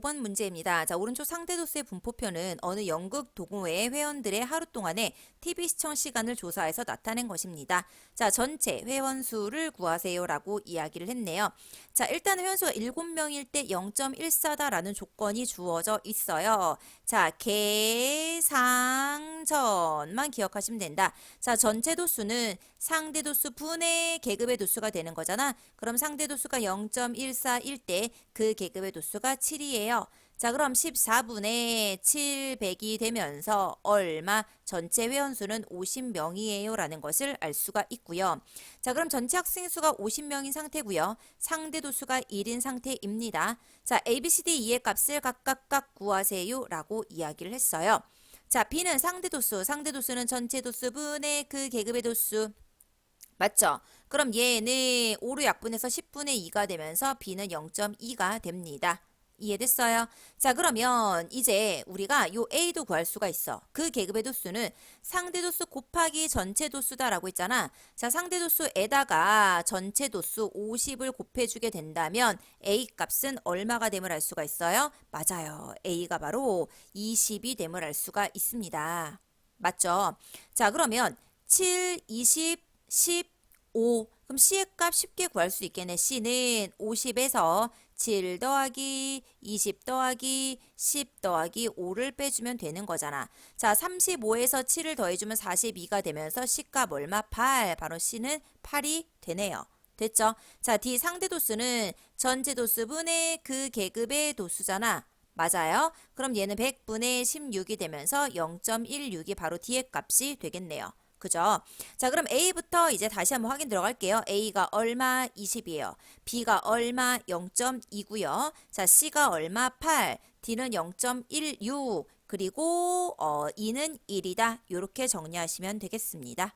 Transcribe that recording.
번 문제입니다. 자, 오른쪽 상대도수의 분포표는 어느 연극 동호회 회원들의 하루 동안의 TV 시청 시간을 조사해서 나타낸 것입니다. 자, 전체 회원 수를 구하세요라고 이야기를 했네요. 자, 일단 회원 수가 7명일 때 0.14다라는 조건이 주어져 있어요. 자, 계 상전만 기억하시면 된다. 자, 전체 도수는 상대 도수 분의 계급의 도수가 되는 거잖아. 그럼 상대 도수가 0.141 때 그 계급의 도수가 7이에요. 자, 그럼 14분의 700이 되면서 얼마? 전체 회원수는 50명이에요. 라는 것을 알 수가 있고요. 자, 그럼 전체 학생 수가 50명인 상태고요. 상대 도수가 1인 상태입니다. 자, A, B, C, D, E의 값을 각각 각 구하세요. 라고 이야기를 했어요. 자, B는 상대 도수, 상대 도수는 전체 도수 분의 그 계급의 도수. 맞죠? 그럼 얘는 5로 약분해서 10분의 2가 되면서 B는 0.2가 됩니다. 이해됐어요? 자, 그러면 이제 우리가 요 A도 구할 수가 있어. 그 계급의 도수는 상대 도수 곱하기 전체 도수다라고 했잖아. 자, 상대 도수에다가 전체 도수 50을 곱해주게 된다면 A 값은 얼마가 됨을 알 수가 있어요? 맞아요. A가 바로 20이 됨을 알 수가 있습니다. 맞죠? 자, 그러면 7, 20, 15. 그럼 C의 값 쉽게 구할 수 있겠네. C는 50에서 7 더하기 20 더하기 10 더하기 5를 빼주면 되는 거잖아. 자, 35에서 7을 더해주면 42가 되면서 C 값 얼마? 8. 바로 C는 8이 되네요. 됐죠? 자, D 상대 도수는 전체 도수분의 그 계급의 도수잖아. 맞아요? 그럼 얘는 100분의 16이 되면서 0.16이 바로 D의 값이 되겠네요. 그죠? 자, 그럼 A부터 이제 다시 한번 확인 들어갈게요. A가 얼마? 20이에요. B가 얼마? 0.2고요. 자, C가 얼마? 8. D는 0.16. 그리고 어, E는 1이다. 이렇게 정리하시면 되겠습니다.